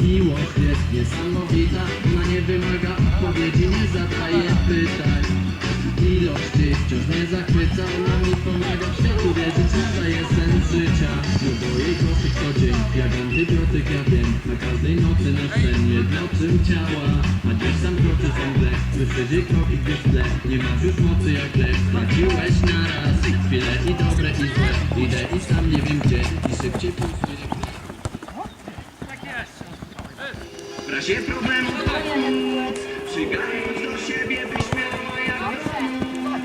Miłość jest niesamowita Ona nie wymaga odpowiedzi, nie zadaje pytań Ilości wciąż nie zachwyca Ona mi pomaga w świat każdej nocy na sen Jednoczym ciała. A gdzieś tam kroczy Słyszysz jej kroki gdzieś w tle. Nie masz już mocy jak lew Straciłeś na raz Chwile i dobre i złe. Idę i sam nie wiem gdzie. I szybciej puść W razie problemu pomóc Przygarnąć do siebie byś miała jak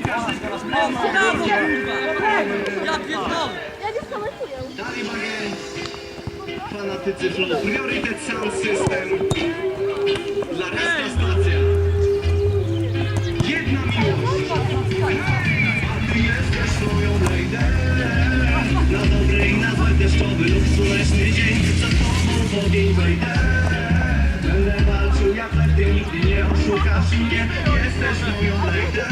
Każdy problem Fanatycy flow Priorytet sound system Dla resta stacja Jedna miłość. A ty jesteś moją lady Na dobre i na złe deszczowy lub słoneczny dzień. Za tobą w ogień wejdę. Będę walczył jak ty nigdy nie oszukasz mnie. Jesteś moją lady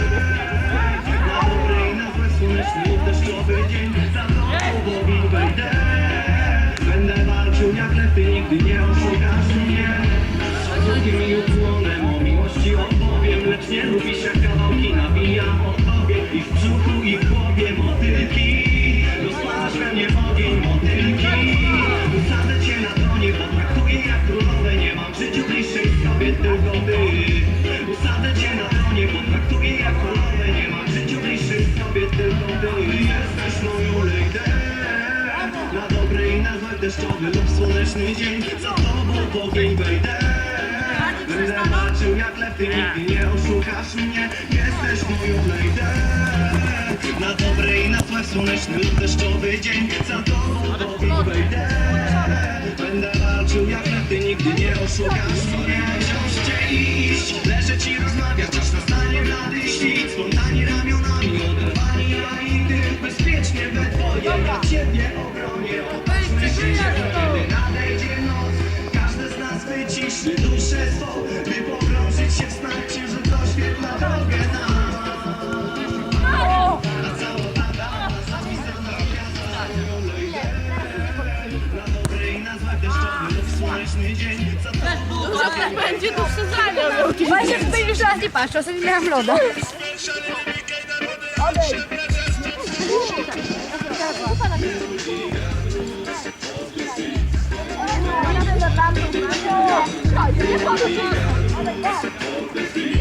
opowiem Lecz nie lubisz jak kawałki nawijam o tobie I w brzuchu i w głowie motylki. Rozpalasz we mnie ogień motylki. Usadzę cię na tronie, potraktuję jak królowe. Nie mam w życiu bliższej sobie tylko ty. Usadzę cię na tronie, potraktuję jak królowe. Nie mam w życiu bliższej sobie tylko ty. Jesteś moją lady na dobre i na złe deszczowy lub słoneczny dzień. Za tobą ogień wejdę ty nigdy nie oszukasz mnie. Jesteś moją lady Na dobre i na złe słoneczny lub deszczowy dzień. Za tobą ogień wejdę. Będę walczył jak ty nigdy nie oszukasz mnie. Wziąć cię i iść, leżeć i rozmawiać Czas na stanie blady świt Spontanie ramionami oderwani Ja i ty bezpiecznie we dwoje Ja ciebie obronię Popatrzmy się, kiedy nadejdzie noc. Każdy z nas wyciszy duszę swą By słoneczny dzień Za tobą Tak będzie to przezanie. Właśnie tutaj już raz nie patrzę, ostatnio miałam loda. Ja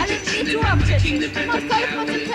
Ale nie czułam cię. Podkol po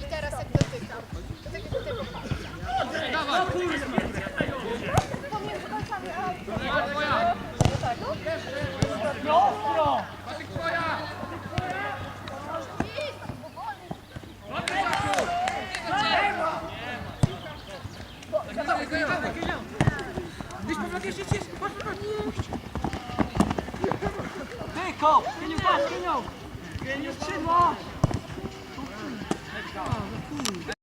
I teraz jak dotykam. To tak jak tutaj Go! Kieniu, patrz, kieniu! Kieniu, skrzydła!